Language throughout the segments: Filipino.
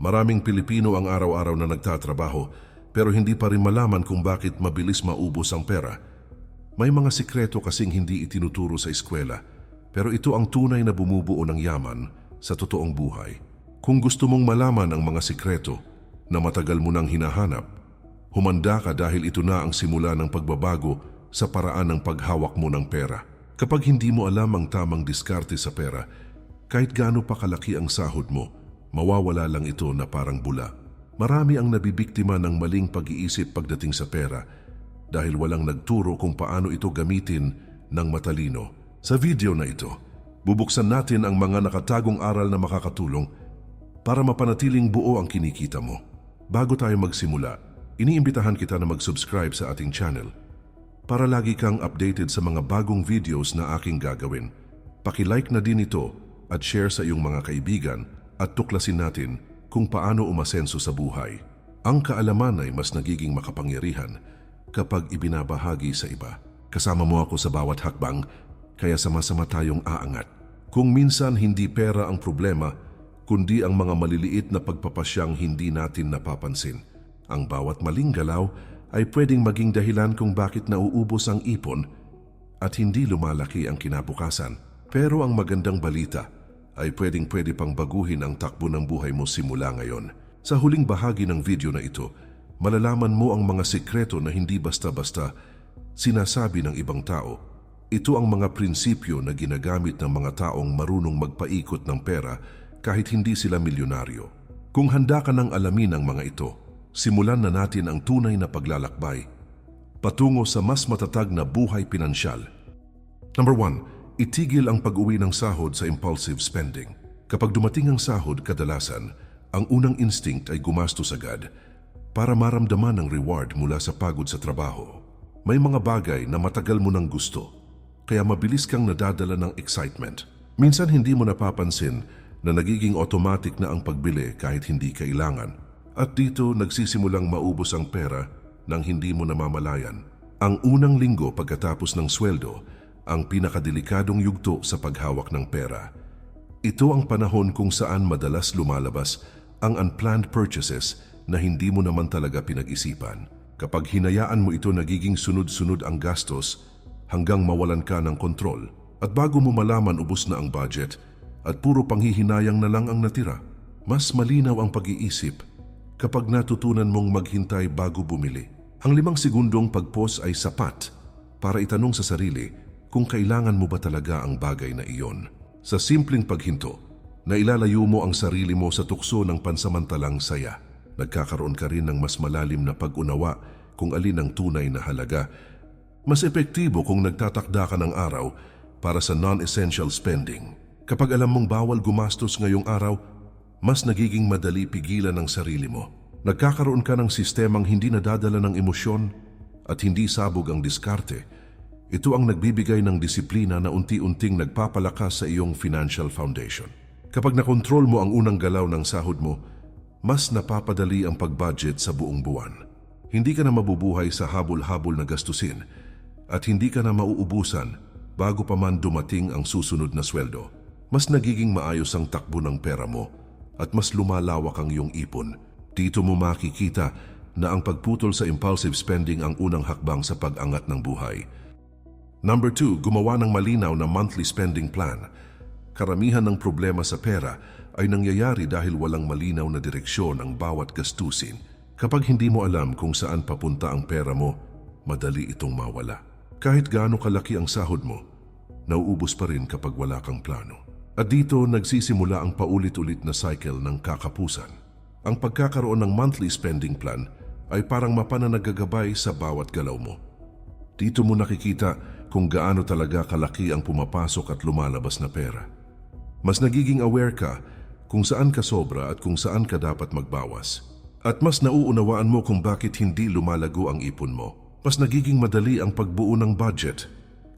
Maraming Pilipino ang araw-araw na nagtatrabaho pero hindi pa rin malaman kung bakit mabilis maubos ang pera. May mga sikreto kasing hindi itinuturo sa eskwela pero ito ang tunay na bumubuo ng yaman sa totoong buhay. Kung gusto mong malaman ang mga sikreto na matagal mo nang hinahanap, humanda ka dahil ito na ang simula ng pagbabago sa paraan ng paghawak mo ng pera. Kapag hindi mo alam ang tamang diskarte sa pera, kahit gaano pa kalaki ang sahod mo, mawawala lang ito na parang bula. Marami ang nabibiktima ng maling pag-iisip pagdating sa pera dahil walang nagturo kung paano ito gamitin ng matalino. Sa video na ito, bubuksan natin ang mga nakatagong aral na makakatulong para mapanatiling buo ang kinikita mo. Bago tayo magsimula, iniimbitahan kita na mag-subscribe sa ating channel para lagi kang updated sa mga bagong videos na aking gagawin. Pakilike na din ito at share sa iyong mga kaibigan at tuklasin natin kung paano umasenso sa buhay. Ang kaalaman ay mas nagiging makapangyarihan kapag ibinabahagi sa iba. Kasama mo ako sa bawat hakbang, kaya sama-sama tayong aangat. Kung minsan hindi pera ang problema, kundi ang mga maliliit na pagpapasyang hindi natin napapansin. Ang bawat maling galaw ay pwedeng maging dahilan kung bakit nauubos ang ipon at hindi lumalaki ang kinabukasan. Pero ang magandang balita ay pwedeng pwede pang baguhin ang takbo ng buhay mo simula ngayon. Sa huling bahagi ng video na ito, malalaman mo ang mga sikreto na hindi basta-basta sinasabi ng ibang tao. Ito ang mga prinsipyo na ginagamit ng mga taong marunong magpaikot ng pera kahit hindi sila milyonaryo. Kung handa ka ng alamin ang mga ito, simulan na natin ang tunay na paglalakbay patungo sa mas matatag na buhay pinansyal. Number 1, itigil ang pag-uwi ng sahod sa impulsive spending. Kapag dumating ang sahod, kadalasan, ang unang instinct ay gumastos agad para maramdaman ang reward mula sa pagod sa trabaho. May mga bagay na matagal mo nang gusto, kaya mabilis kang nadadala ng excitement. Minsan hindi mo napapansin na nagiging automatic na ang pagbili kahit hindi kailangan. At dito nagsisimulang maubos ang pera nang hindi mo namamalayan. Ang unang linggo pagkatapos ng sweldo, ang pinakadelikadong yugto sa paghawak ng pera. Ito ang panahon kung saan madalas lumalabas ang unplanned purchases na hindi mo naman talaga pinag-isipan. Kapag hinayaan mo ito nagiging sunod-sunod ang gastos hanggang mawalan ka ng kontrol at bago mo malaman ubos na ang budget at puro panghihinayang na lang ang natira. Mas malinaw ang pag-iisip kapag natutunan mong maghintay bago bumili. Ang limang segundong pag-pause ay sapat para itanong sa sarili kung kailangan mo ba talaga ang bagay na iyon. Sa simpleng paghinto, na ilalayo mo ang sarili mo sa tukso ng pansamantalang saya. Nagkakaroon ka rin ng mas malalim na pag-unawa kung alin ang tunay na halaga. Mas epektibo kung nagtatakda ka ng araw para sa non-essential spending. Kapag alam mong bawal gumastos ngayong araw, mas nagiging madali pigilan ang sarili mo. Nagkakaroon ka ng sistemang hindi nadadala ng emosyon at hindi sabog ang diskarte. Ito ang nagbibigay ng disiplina na unti-unting nagpapalakas sa iyong financial foundation. Kapag nakontrol mo ang unang galaw ng sahod mo, mas napapadali ang pag-budget sa buong buwan. Hindi ka na mabubuhay sa habol-habol na gastusin at hindi ka na mauubusan bago pa man dumating ang susunod na sweldo. Mas nagiging maayos ang takbo ng pera mo at mas lumalawak ang iyong ipon dito mo makikita na ang pagputol sa impulsive spending ang unang hakbang sa pag-angat ng buhay. Number 2, gumawa ng malinaw na monthly spending plan. Karamihan ng problema sa pera ay nangyayari dahil walang malinaw na direksyon ang bawat gastusin. Kapag hindi mo alam kung saan papunta ang pera mo, madali itong mawala. Kahit gaano kalaki ang sahod mo, nauubos pa rin kapag wala kang plano. At dito nagsisimula ang paulit-ulit na cycle ng kakapusan. Ang pagkakaroon ng monthly spending plan ay parang mapananagagabay sa bawat galaw mo. Dito mo nakikita kung gaano talaga kalaki ang pumapasok at lumalabas na pera. Mas nagiging aware ka kung saan ka sobra at kung saan ka dapat magbawas. At mas nauunawaan mo kung bakit hindi lumalago ang ipon mo. Mas nagiging madali ang pagbuo ng budget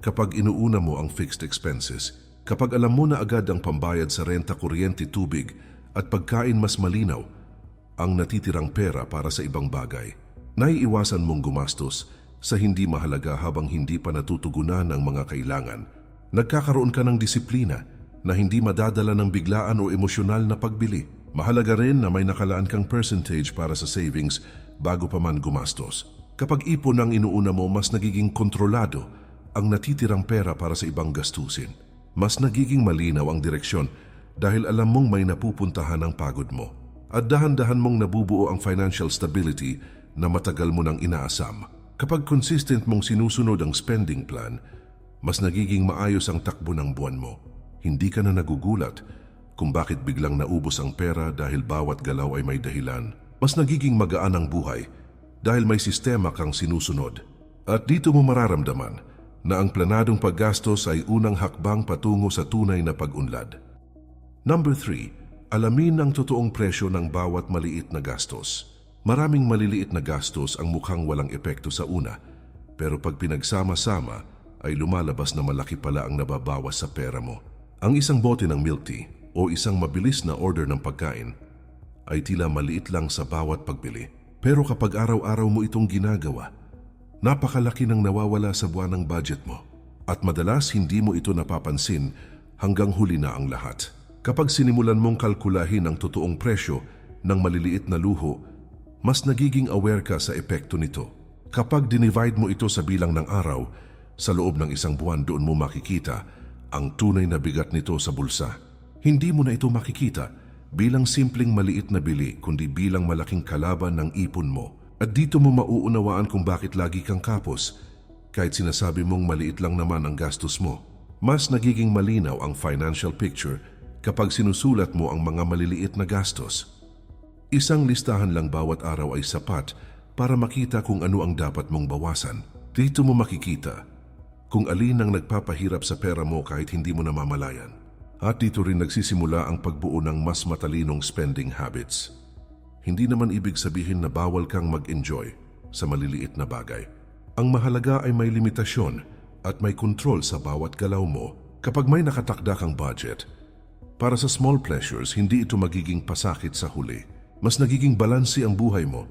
kapag inuuna mo ang fixed expenses. Kapag alam mo na agad ang pambayad sa renta, kuryente, tubig at pagkain mas malinaw, ang natitirang pera para sa ibang bagay. Naiiwasan mong gumastos sa hindi mahalaga habang hindi pa natutugunan ang mga kailangan. Nagkakaroon ka ng disiplina na hindi madadala ng biglaan o emosyonal na pagbili. Mahalaga rin na may nakalaan kang percentage para sa savings bago pa man gumastos. Kapag ipon ang inuuna mo, mas nagiging kontrolado ang natitirang pera para sa ibang gastusin. Mas nagiging malinaw ang direksyon dahil alam mong may napupuntahan ang pagod mo. At dahan-dahan mong nabubuo ang financial stability na matagal mo nang inaasam. Kapag consistent mong sinusunod ang spending plan, mas nagiging maayos ang takbo ng buwan mo. Hindi ka na nagugulat kung bakit biglang naubos ang pera dahil bawat galaw ay may dahilan. Mas nagiging magaan ang buhay dahil may sistema kang sinusunod. At dito mo mararamdaman na ang planadong paggastos ay unang hakbang patungo sa tunay na pag-unlad. Number 3. Alamin ang totoong presyo ng bawat maliit na gastos. Maraming maliliit na gastos ang mukhang walang epekto sa una, pero pag pinagsama-sama ay lumalabas na malaki pala ang nababawas sa pera mo. Ang isang bote ng milk tea o isang mabilis na order ng pagkain ay tila maliit lang sa bawat pagbili. Pero kapag araw-araw mo itong ginagawa, napakalaki ng nawawala sa buwan ng budget mo. At madalas hindi mo ito napapansin hanggang huli na ang lahat. Kapag sinimulan mong kalkulahin ang totoong presyo ng maliliit na luho, mas nagiging aware ka sa epekto nito. Kapag dinivide mo ito sa bilang ng araw, sa loob ng isang buwan doon mo makikita ang tunay na bigat nito sa bulsa. Hindi mo na ito makikita bilang simpleng maliit na bili kundi bilang malaking kalaban ng ipon mo. At dito mo mauunawaan kung bakit lagi kang kapos kahit sinasabi mong maliit lang naman ang gastos mo. Mas nagiging malinaw ang financial picture kapag sinusulat mo ang mga maliliit na gastos. Isang listahan lang bawat araw ay sapat para makita kung ano ang dapat mong bawasan. Dito mo makikita kung alin ang nagpapahirap sa pera mo kahit hindi mo namamalayan. At dito rin nagsisimula ang pagbuo ng mas matalinong spending habits. Hindi naman ibig sabihin na bawal kang mag-enjoy sa maliliit na bagay. Ang mahalaga ay may limitasyon at may kontrol sa bawat galaw mo kapag may nakatakda kang budget. Para sa small pleasures, hindi ito magiging pasakit sa huli. Mas nagiging balansi ang buhay mo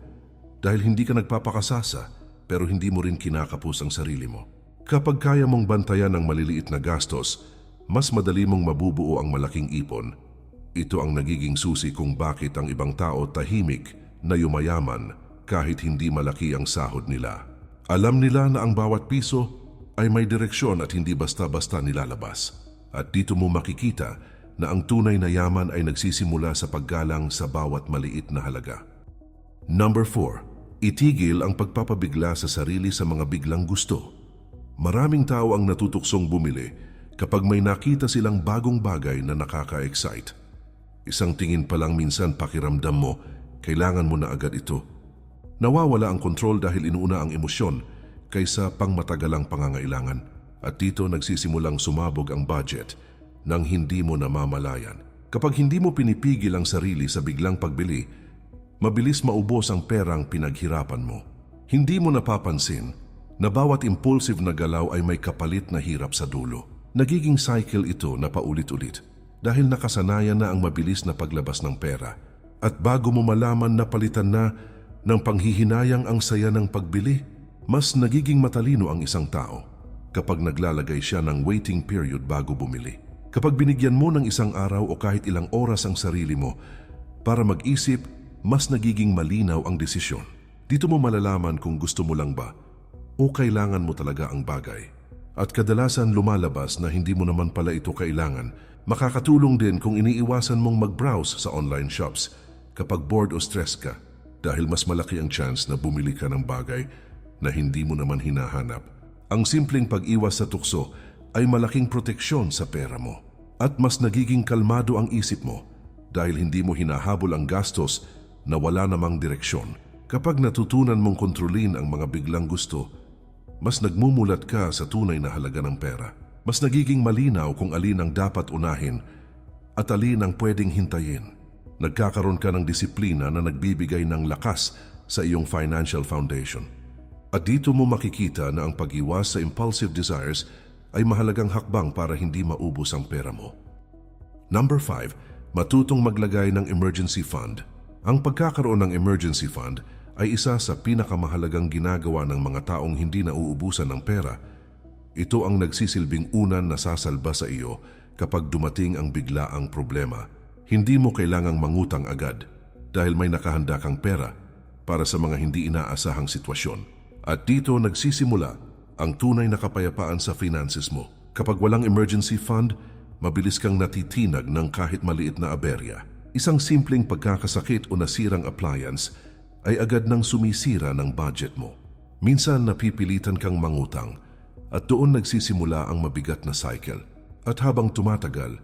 dahil hindi ka nagpapakasasa pero hindi mo rin kinakapos ang sarili mo. Kapag kaya mong bantayan ang maliliit na gastos, mas madali mong mabubuo ang malaking ipon. Ito ang nagiging susi kung bakit ang ibang tao tahimik na yumayaman kahit hindi malaki ang sahod nila. Alam nila na ang bawat piso ay may direksyon at hindi basta-basta nilalabas. At dito mo makikita na ang tunay na yaman ay nagsisimula sa paggalang sa bawat maliit na halaga. Number 4. Itigil ang pagpapabigla sa sarili sa mga biglang gusto. Maraming tao ang natutuksong bumili kapag may nakita silang bagong bagay na nakaka-excite. Isang tingin pa lang minsan pakiramdam mo, kailangan mo na agad ito. Nawawala ang kontrol dahil inuuna ang emosyon kaysa pangmatagalang pangangailangan. At dito nagsisimulang sumabog ang budget nang hindi mo namamalayan. Kapag hindi mo pinipigil ang sarili sa biglang pagbili, mabilis maubos ang perang pinaghirapan mo. Hindi mo napapansin na bawat impulsive na galaw ay may kapalit na hirap sa dulo. Nagiging cycle ito na paulit-ulit dahil nakasanayan na ang mabilis na paglabas ng pera. At bago mo malaman na palitan na ng panghihinayang ang saya ng pagbili, mas nagiging matalino ang isang tao kapag naglalagay siya ng waiting period bago bumili. Kapag binigyan mo ng isang araw o kahit ilang oras ang sarili mo para mag-isip, mas nagiging malinaw ang desisyon. Dito mo malalaman kung gusto mo lang ba o kailangan mo talaga ang bagay. At kadalasan lumalabas na hindi mo naman pala ito kailangan. Makakatulong din kung iniiwasan mong mag-browse sa online shops kapag bored o stress ka dahil mas malaki ang chance na bumili ka ng bagay na hindi mo naman hinahanap. Ang simpleng pag-iwas sa tukso ay malaking proteksyon sa pera mo. At mas nagiging kalmado ang isip mo dahil hindi mo hinahabol ang gastos na wala namang direksyon. Kapag natutunan mong kontrolin ang mga biglang gusto, mas nagmumulat ka sa tunay na halaga ng pera. Mas nagiging malinaw kung alin ang dapat unahin at alin ang pwedeng hintayin. Nagkakaroon ka ng disiplina na nagbibigay ng lakas sa iyong financial foundation. At dito mo makikita na ang pag-iwas sa impulsive desires ay mahalagang hakbang para hindi maubos ang pera mo. Number 5. Matutong maglagay ng emergency fund. Ang pagkakaroon ng emergency fund ay isa sa pinakamahalagang ginagawa ng mga taong hindi nauubusan ng pera. Ito ang nagsisilbing unan na sasalba sa iyo kapag dumating ang biglaang problema. Hindi mo kailangang mangutang agad dahil may nakahanda kang pera para sa mga hindi inaasahang sitwasyon. At dito nagsisimula ang tunay na kapayapaan sa finances mo. Kapag walang emergency fund, mabilis kang natitinag ng kahit maliit na aberya. Isang simpleng pagkakasakit o nasirang appliance ay agad nang sumisira ng budget mo. Minsan napipilitan kang mangutang at doon nagsisimula ang mabigat na cycle. At habang tumatagal,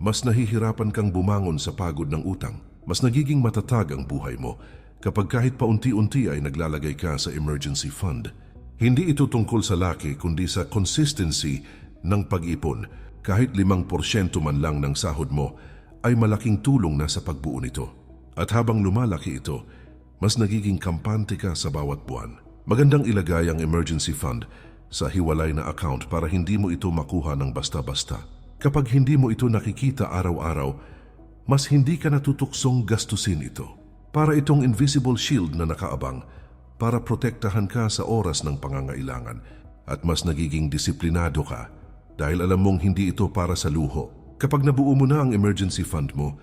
mas nahihirapan kang bumangon sa pagod ng utang. Mas nagiging matatag ang buhay mo kapag kahit paunti-unti ay naglalagay ka sa emergency fund. Hindi ito tungkol sa laki kundi sa consistency ng pag-ipon. Kahit limang porsyento man lang ng sahod mo ay malaking tulong na sa pagbuo nito. At habang lumalaki ito, mas nagiging kampante ka sa bawat buwan. Magandang ilagay ang emergency fund sa hiwalay na account para hindi mo ito makuha ng basta-basta. Kapag hindi mo ito nakikita araw-araw, mas hindi ka natutuksong gastusin ito. Para itong invisible shield na nakaabang para protektahan ka sa oras ng pangangailangan at mas nagiging disiplinado ka dahil alam mong hindi ito para sa luho. Kapag nabuo mo na ang emergency fund mo,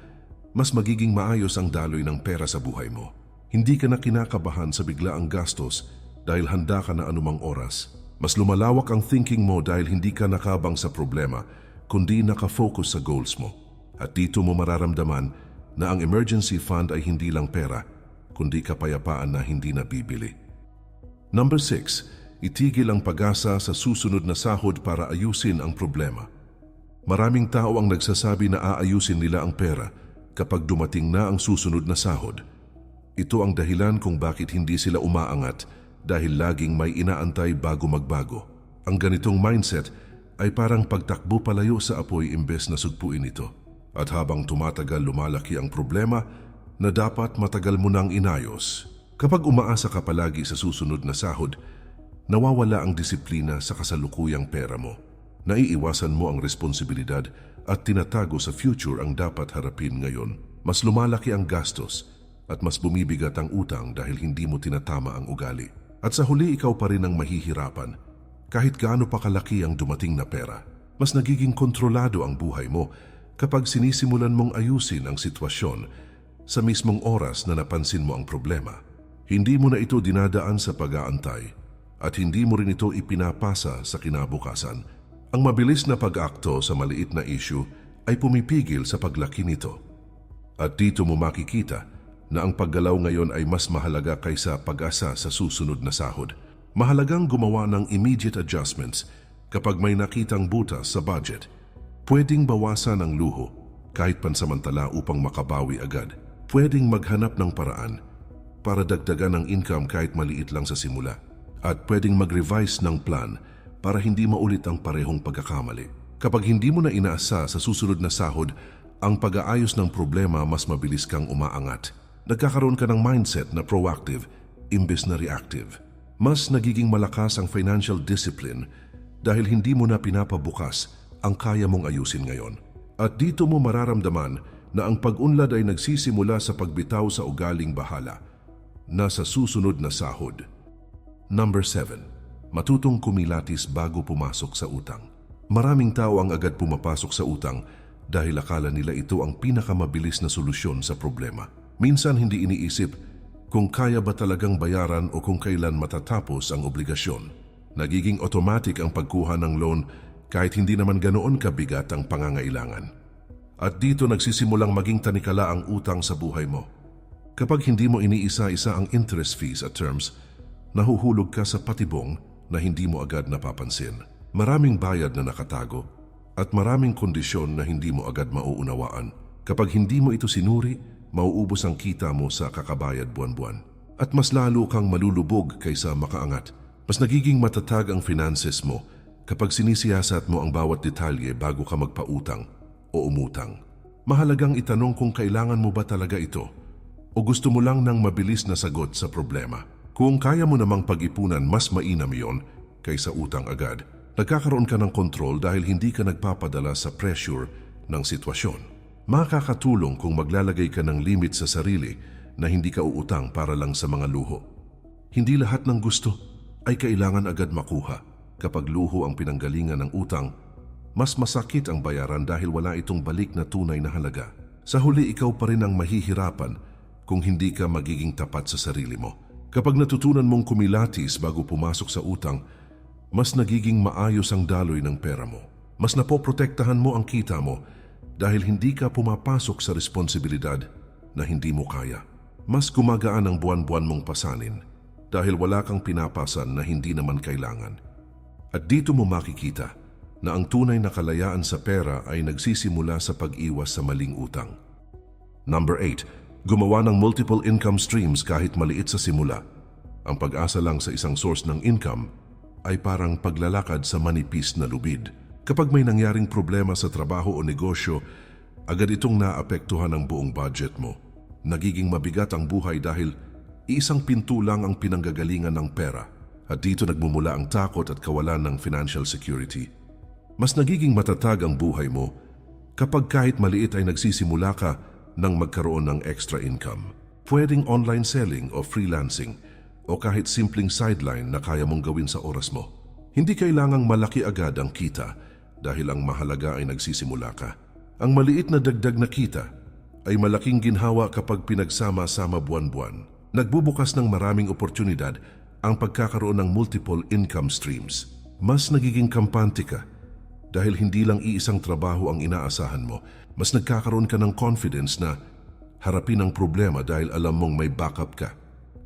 mas magiging maayos ang daloy ng pera sa buhay mo. Hindi ka na kinakabahan sa biglaang gastos dahil handa ka na anumang oras. Mas lumalawak ang thinking mo dahil hindi ka nakabang sa problema, kundi nakafocus sa goals mo. At dito mo mararamdaman na ang emergency fund ay hindi lang pera, kundi kapayapaan na hindi nabibili. Number 6. Itigil ang pag-asa sa susunod na sahod para ayusin ang problema. Maraming tao ang nagsasabi na aayusin nila ang pera kapag dumating na ang susunod na sahod. Ito ang dahilan kung bakit hindi sila umaangat dahil laging may inaantay bago magbago. Ang ganitong mindset ay parang pagtakbo palayo sa apoy imbes na sugpuin ito. At habang tumatagal lumalaki ang problema na dapat matagal mo nang inayos. Kapag umaasa ka palagi sa susunod na sahod, nawawala ang disiplina sa kasalukuyang pera mo. Naiiwasan mo ang responsibilidad at tinatago sa future ang dapat harapin ngayon. Mas lumalaki ang gastos at mas bumibigat ang utang dahil hindi mo tinatama ang ugali. At sa huli ikaw pa rin ang mahihirapan kahit gaano pa kalaki ang dumating na pera. Mas nagiging kontrolado ang buhay mo kapag sinisimulan mong ayusin ang sitwasyon sa mismong oras na napansin mo ang problema. Hindi mo na ito dinadaan sa pag-aantay at hindi mo rin ito ipinapasa sa kinabukasan. Ang mabilis na pag-akto sa maliit na issue ay pumipigil sa paglaki nito. At dito mo makikita na ang paggalaw ngayon ay mas mahalaga kaysa pag-asa sa susunod na sahod. Mahalagang gumawa ng immediate adjustments kapag may nakitang butas sa budget. Pwedeng bawasan ang luho kahit pansamantala upang makabawi agad. Pwedeng maghanap ng paraan para dagdagan ang income kahit maliit lang sa simula. At pwedeng mag-revise ng plan para hindi maulit ang parehong pagkakamali. Kapag hindi mo na inaasa sa susunod na sahod, ang pag-aayos ng problema mas mabilis kang umaangat. Nagkakaroon ka ng mindset na proactive imbes na reactive. Mas nagiging malakas ang financial discipline dahil hindi mo na pinapabukas ang kaya mong ayusin ngayon. At dito mo mararamdaman na ang pag-unlad ay nagsisimula sa pagbitaw sa ugaling bahala na sa susunod na sahod. Number 7. Matutong kumilatis bago pumasok sa utang. Maraming tao ang agad pumapasok sa utang dahil akala nila ito ang pinakamabilis na solusyon sa problema. Minsan hindi iniisip kung kaya ba talagang bayaran o kung kailan matatapos ang obligasyon. Nagiging automatic ang pagkuha ng loan kahit hindi naman ganoon kabigat ang pangangailangan. At dito nagsisimulang maging tanikala ang utang sa buhay mo. Kapag hindi mo iniisa-isa ang interest fees at terms, nahuhulog ka sa patibong na hindi mo agad napapansin. Maraming bayad na nakatago at maraming kondisyon na hindi mo agad mauunawaan. Kapag hindi mo ito sinuri, mauubos ang kita mo sa kakabayad buwan-buwan. At mas lalo kang malulubog kaysa makaangat. Mas nagiging matatag ang finances mo kapag sinisiyasat mo ang bawat detalye bago ka magpautang o umutang. Mahalagang itanong kung kailangan mo ba talaga ito o gusto mo lang ng mabilis na sagot sa problema. Kung kaya mo namang pag-ipunan, mas mainam yon kaysa utang agad. Nagkakaroon ka ng kontrol dahil hindi ka nagpapadala sa pressure ng sitwasyon. Makakatulong kung maglalagay ka ng limit sa sarili na hindi ka uutang para lang sa mga luho. Hindi lahat ng gusto ay kailangan agad makuha. Kapag luho ang pinanggalingan ng utang, mas masakit ang bayaran dahil wala itong balik na tunay na halaga. Sa huli, ikaw pa rin ang mahihirapan kung hindi ka magiging tapat sa sarili mo. Kapag natutunan mong kumilatis bago pumasok sa utang, mas nagiging maayos ang daloy ng pera mo. Mas napoprotektahan mo ang kita mo dahil hindi ka pumapasok sa responsibilidad na hindi mo kaya. Mas gumagaan ang buwan-buwan mong pasanin dahil wala kang pinapasan na hindi naman kailangan. At dito mo makikita na ang tunay na kalayaan sa pera ay nagsisimula sa pag-iwas sa maling utang. Number 8. Gumawa ng multiple income streams kahit maliit sa simula. Ang pag-asa lang sa isang source ng income ay parang paglalakad sa manipis na lubid. Kapag may nangyaring problema sa trabaho o negosyo, agad itong naapektuhan ang buong budget mo. Nagiging mabigat ang buhay dahil iisang pinto lang ang pinanggagalingan ng pera at dito nagmumula ang takot at kawalan ng financial security. Mas nagiging matatag ang buhay mo kapag kahit maliit ay nagsisimula ka ng magkaroon ng extra income. Pwedeng online selling o freelancing o kahit simpleng sideline na kaya mong gawin sa oras mo. Hindi kailangang malaki agad ang kita dahil ang mahalaga ay nagsisimula ka. Ang maliit na dagdag na kita ay malaking ginhawa kapag pinagsama-sama buwan-buwan. Nagbubukas ng maraming oportunidad ang pagkakaroon ng multiple income streams. Mas nagiging kampante ka dahil hindi lang iisang trabaho ang inaasahan mo, mas nagkakaroon ka ng confidence na harapin ang problema dahil alam mong may backup ka.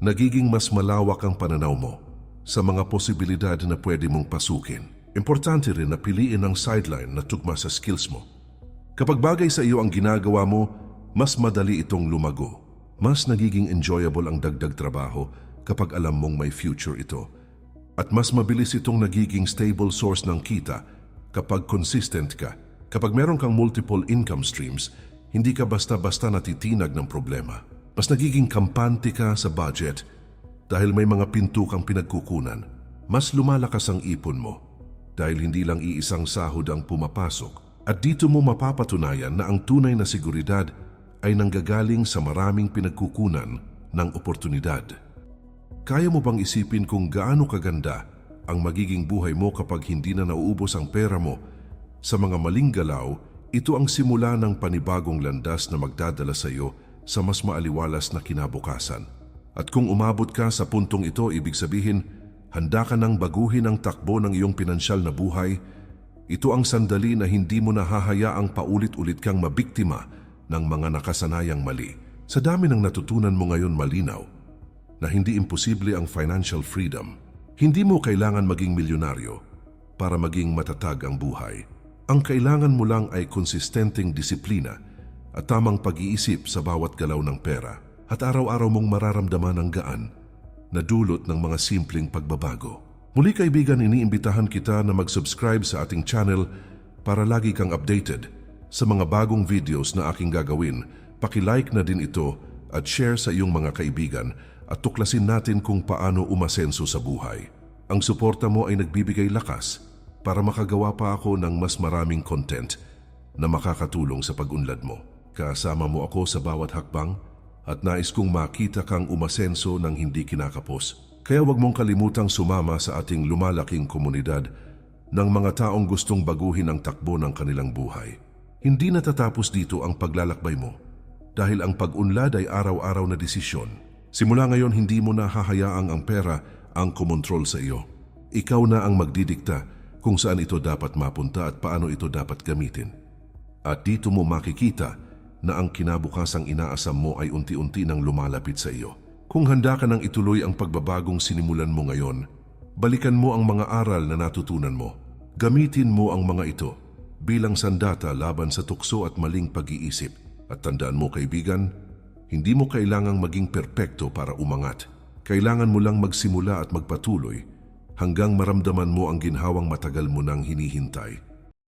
Nagiging mas malawak ang pananaw mo sa mga posibilidad na pwede mong pasukin. Importante rin na piliin ang sideline na tugma sa skills mo. Kapag bagay sa iyo ang ginagawa mo, mas madali itong lumago. Mas nagiging enjoyable ang dagdag trabaho kapag alam mong may future ito. At mas mabilis itong nagiging stable source ng kita kapag consistent ka. Kapag meron kang multiple income streams, hindi ka basta-basta natitinag ng problema. Mas nagiging kampante ka sa budget dahil may mga pinto kang pinagkukunan. Mas lumalakas ang ipon mo dahil hindi lang iisang sahod ang pumapasok. At dito mo mapapatunayan na ang tunay na seguridad ay nanggagaling sa maraming pinagkukunan ng oportunidad. Kaya mo bang isipin kung gaano kaganda ang magiging buhay mo kapag hindi na nauubos ang pera mo sa mga maling galaw, ito ang simula ng panibagong landas na magdadala sa iyo sa mas maaliwalas na kinabukasan. At kung umabot ka sa puntong ito, ibig sabihin, handa ka nang baguhin ang takbo ng iyong pinansyal na buhay. Ito ang sandali na hindi mo nahahayaang paulit-ulit kang mabiktima ng mga nakasanayang mali. Sa dami ng natutunan mo ngayon malinaw na hindi imposible ang financial freedom. Hindi mo kailangan maging milyonaryo para maging matatag ang buhay. Ang kailangan mo lang ay konsistenteng disiplina at tamang pag-iisip sa bawat galaw ng pera at araw-araw mong mararamdaman ang gaan na dulot ng mga simpleng pagbabago. Muli kaibigan, iniimbitahan kita na mag-subscribe sa ating channel para lagi kang updated sa mga bagong videos na aking gagawin. Paki-like na din ito at share sa iyong mga kaibigan at tuklasin natin kung paano umasenso sa buhay. Ang suporta mo ay nagbibigay lakas para makagawa pa ako ng mas maraming content na makakatulong sa pag-unlad mo. Kasama mo ako sa bawat hakbang at nais kong makita kang umasenso ng hindi kinakapos. Kaya wag mong kalimutang sumama sa ating lumalaking komunidad ng mga taong gustong baguhin ang takbo ng kanilang buhay. Hindi natatapos dito ang paglalakbay mo dahil ang pag-unlad ay araw-araw na desisyon. Simula ngayon hindi mo na hahayaang ang pera ang kumontrol sa iyo. Ikaw na ang magdidikta kung saan ito dapat mapunta at paano ito dapat gamitin. At dito mo makikita na ang kinabukasang inaasam mo ay unti-unti nang lumalapit sa iyo. Kung handa ka nang ituloy ang pagbabagong sinimulan mo ngayon, balikan mo ang mga aral na natutunan mo. Gamitin mo ang mga ito bilang sandata laban sa tukso at maling pag-iisip. At tandaan mo kaibigan, hindi mo kailangang maging perpekto para umangat. Kailangan mo lang magsimula at magpatuloy hanggang maramdaman mo ang ginhawang matagal mo nang hinihintay.